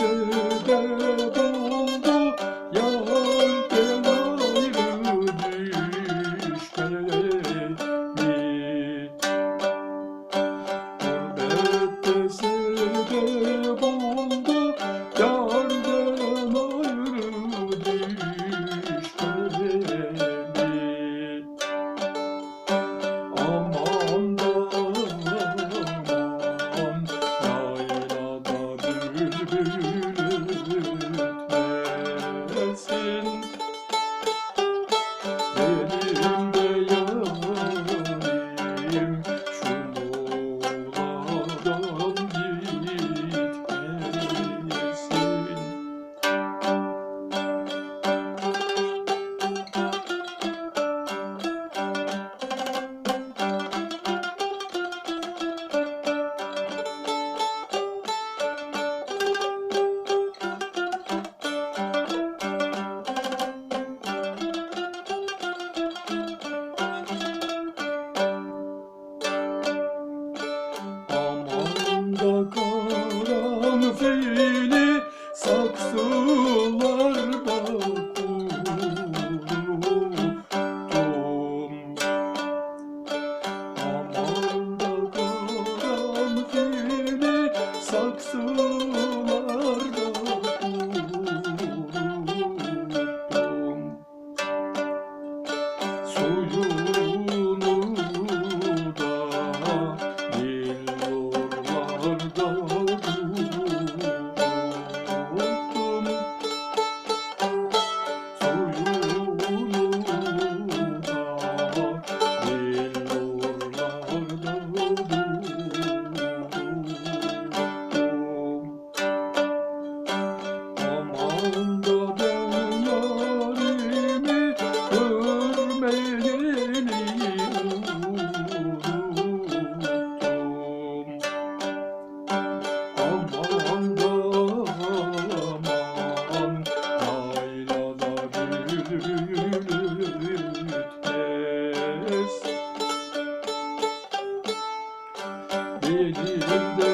answer. karan feyli saksılar bakurdum Aman da karan feyli bir günde